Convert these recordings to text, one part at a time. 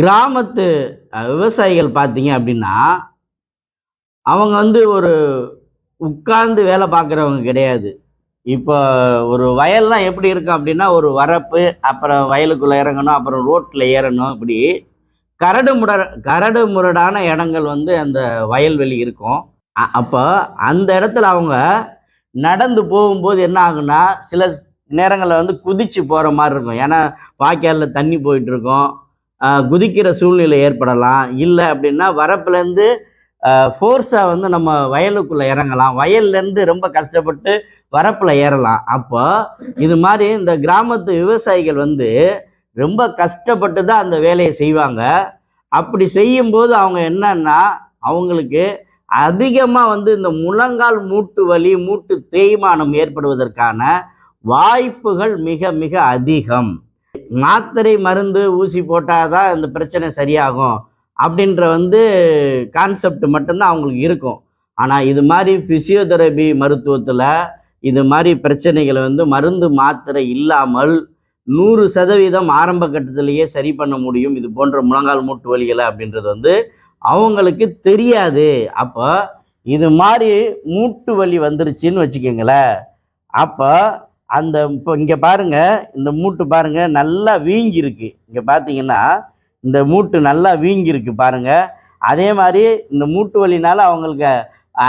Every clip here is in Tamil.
கிராமத்து விவசாயிகள் பார்த்தீங்க அப்படின்னா அவங்க வந்து ஒரு உட்கார்ந்து வேலை பார்க்குறவங்க கிடையாது. இப்போ ஒரு வயல்லாம் எப்படி இருக்கும் அப்படின்னா ஒரு வரப்பு அப்புறம் வயலுக்குள்ளே இறங்கணும் அப்புறம் ரோட்டில் ஏறணும் இப்படி கரடு முரட கரடு முரடான இடங்கள் வந்து அந்த வயல்வெளி இருக்கும். அப்போ அந்த இடத்துல அவங்க நடந்து போகும்போது என்ன ஆகுன்னா சில நேரங்களில் வந்து குதிச்சு போகிற மாதிரி இருக்கும். ஏன்னா வாய்க்காலில் தண்ணி போயிட்டுருக்கோம் குதிக்கிற சூழ்நிலை ஏற்படலாம். இல்லை அப்படின்னா வரப்புலேருந்து ஃபோர்ஸாக வந்து நம்ம வயலுக்குள்ளே இறங்கலாம். வயல்லேருந்து ரொம்ப கஷ்டப்பட்டு வரப்பில் ஏறலாம். அப்போ இது மாதிரி இந்த கிராமத்து விவசாயிகள் வந்து ரொம்ப கஷ்டப்பட்டு தான் அந்த வேலையை செய்வாங்க. அப்படி செய்யும்போது அவங்க என்னன்னா அவங்களுக்கு அதிகமாக வந்து இந்த முழங்கால் மூட்டு வலி மூட்டு தேய்மானம் ஏற்படுவதற்கான வாய்ப்புகள் மிக மிக அதிகம். மாத்திரை மருந்து ஊசி போட்டால் தான் இந்த பிரச்சனை சரியாகும் அப்படின்ற வந்து கான்செப்ட் மட்டும்தான் அவங்களுக்கு இருக்கும். ஆனால் இது மாதிரி ஃபிசியோதெரபி மருத்துவத்தில் இது மாதிரி பிரச்சனைகளை வந்து மருந்து மாத்திரை இல்லாமல் நூறு சதவீதம் ஆரம்ப கட்டத்திலேயே சரி பண்ண முடியும். இது போன்ற முழங்கால் மூட்டு வலிகளை அப்படின்றது வந்து அவங்களுக்கு தெரியாது. அப்போ இது மாதிரி மூட்டு வலி வந்துருச்சுன்னு வச்சுக்கோங்களேன். அப்போ அந்த இப்போ இங்கே பாருங்க இந்த மூட்டு பாருங்க நல்லா வீங்கியிருக்கு. இங்கே பார்த்தீங்கன்னா இந்த மூட்டு நல்லா வீங்கியிருக்கு பாருங்கள் அதே மாதிரி இந்த மூட்டு வலினால் அவங்களுக்கு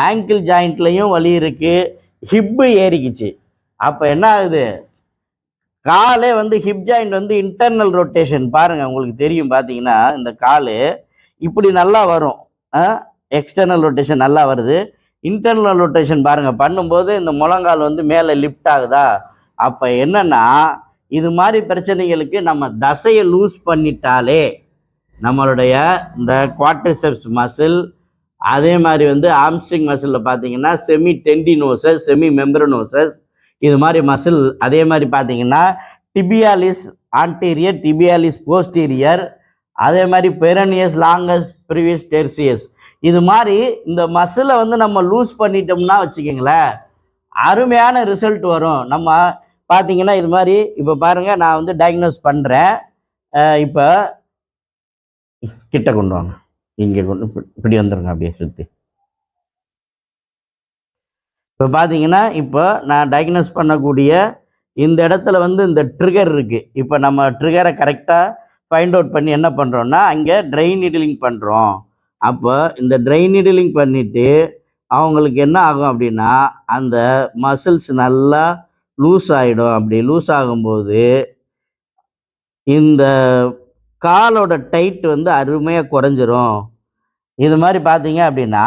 ஆங்கிள் ஜாயிண்ட்லேயும் வலி இருக்குது ஹிப்பு ஏறிக்குச்சு. அப்போ என்ன ஆகுது? காலே வந்து ஹிப் ஜாயிண்ட் வந்து இன்டர்னல் ரொட்டேஷன் பாருங்கள் உங்களுக்கு தெரியும் பார்த்தீங்கன்னா இந்த கால் இப்படி நல்லா வரும். எக்ஸ்டர்னல் ரொட்டேஷன் நல்லா வருது. இன்டர்னல் ரொட்டேஷன் பாருங்கள் பண்ணும்போது இந்த முழங்கால் வந்து மேலே லிஃப்ட் ஆகுதா? அப்போ என்னன்னா இது மாதிரி பிரச்சனைகளுக்கு நம்ம தசையை லூஸ் பண்ணிட்டாலே நம்மளுடைய இந்த குவாட்ரிசெப்ஸ் மசில் அதே மாதிரி வந்து ஆம்ஸ்ட்ரிங் மசிலில் பார்த்தீங்கன்னா செமி டெண்டினோசஸ் செமி மெம்பரனோசஸ் இது மாதிரி மசில் அதே மாதிரி பார்த்தீங்கன்னா டிபியாலிஸ் ஆன்டீரியர் டிபியாலிஸ் போஸ்டீரியர் அதே மாதிரி பெரனியஸ் லாங்கஸ் ப்ரிவியஸ் டெர்சியஸ் இது மாதிரி இந்த மசிலை வந்து நம்ம லூஸ் பண்ணிட்டோம்னா வச்சுக்கோங்களேன் அருமையான ரிசல்ட் வரும். நம்ம பார்த்தீங்கன்னா இது மாதிரி இப்போ பாருங்கள் நான் வந்து டயக்னோஸ் பண்ணுறேன் இப்போ கிட்ட கொண்டு வாங்க. இங்கே கொண்டு இப்படி வந்துடுங்க அப்படியே சுற்றி இப்போ பார்த்தீங்கன்னா இப்போ நான் டயக்னோஸ் பண்ணக்கூடிய இந்த இடத்துல வந்து இந்த ட்ரிகர் இருக்குது இப்போ நம்ம ட்ரிகரை கரெக்டாக ஃபைண்ட் அவுட் பண்ணி என்ன பண்ணுறோன்னா அங்கே ட்ரெயின் நீடிலிங் பண்ணுறோம் அப்போ இந்த ட்ரைன் நீடிலிங் பண்ணிவிட்டு அவங்களுக்கு என்ன ஆகும் அப்படின்னா அந்த மசில்ஸ் நல்லா லூஸ் ஆகிடும் அப்படி லூஸ் ஆகும்போது இந்த காலோட டைட் வந்து அருமையாக குறைஞ்சிரும். இது மாதிரி பார்த்தீங்க அப்படின்னா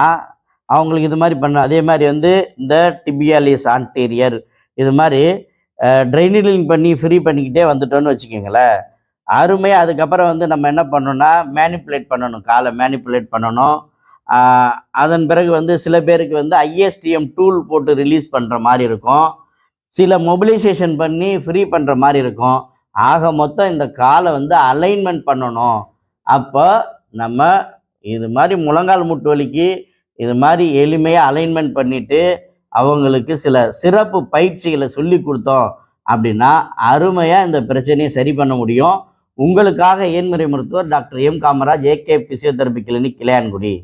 அவங்களுக்கு இது மாதிரி பண்ண அதே மாதிரி வந்து இந்த டிபியாலிஸ் ஆன்டீரியர் இது மாதிரி ட்ரைனிலிங் பண்ணி ஃப்ரீ பண்ணிக்கிட்டே வந்துட்டோன்னு வச்சுக்கோங்களேன். அருமையாக அதுக்கப்புறம் வந்து நம்ம என்ன பண்ணணும்னா மேனிப்புலேட் பண்ணணும். காலை மேனிப்புலேட் பண்ணணும். அதன் பிறகு வந்து சில பேருக்கு வந்து ஐஎஸ்டிஎம் டூல் போட்டு ரிலீஸ் பண்ணுற மாதிரி இருக்கும். சில மொபிலைசேஷன் பண்ணி ஃப்ரீ பண்ணுற மாதிரி இருக்கும். ஆக மொத்தம் இந்த காலை வந்து அலைன்மெண்ட் பண்ணணும். அப்போ நம்ம இது மாதிரி முழங்கால் முட்டு வலிக்கு இது மாதிரி எளிமையாக அலைன்மெண்ட் பண்ணிட்டு அவங்களுக்கு சில சிறப்பு பயிற்சிகளை சொல்லி கொடுத்தோம் அப்படின்னா அருமையாக இந்த பிரச்சனையை சரி பண்ண முடியும். உங்களுக்காக ஏன்முறை மருத்துவர் doctor M Kamaraj A K physiotherapy clinic கிளையான்குடி.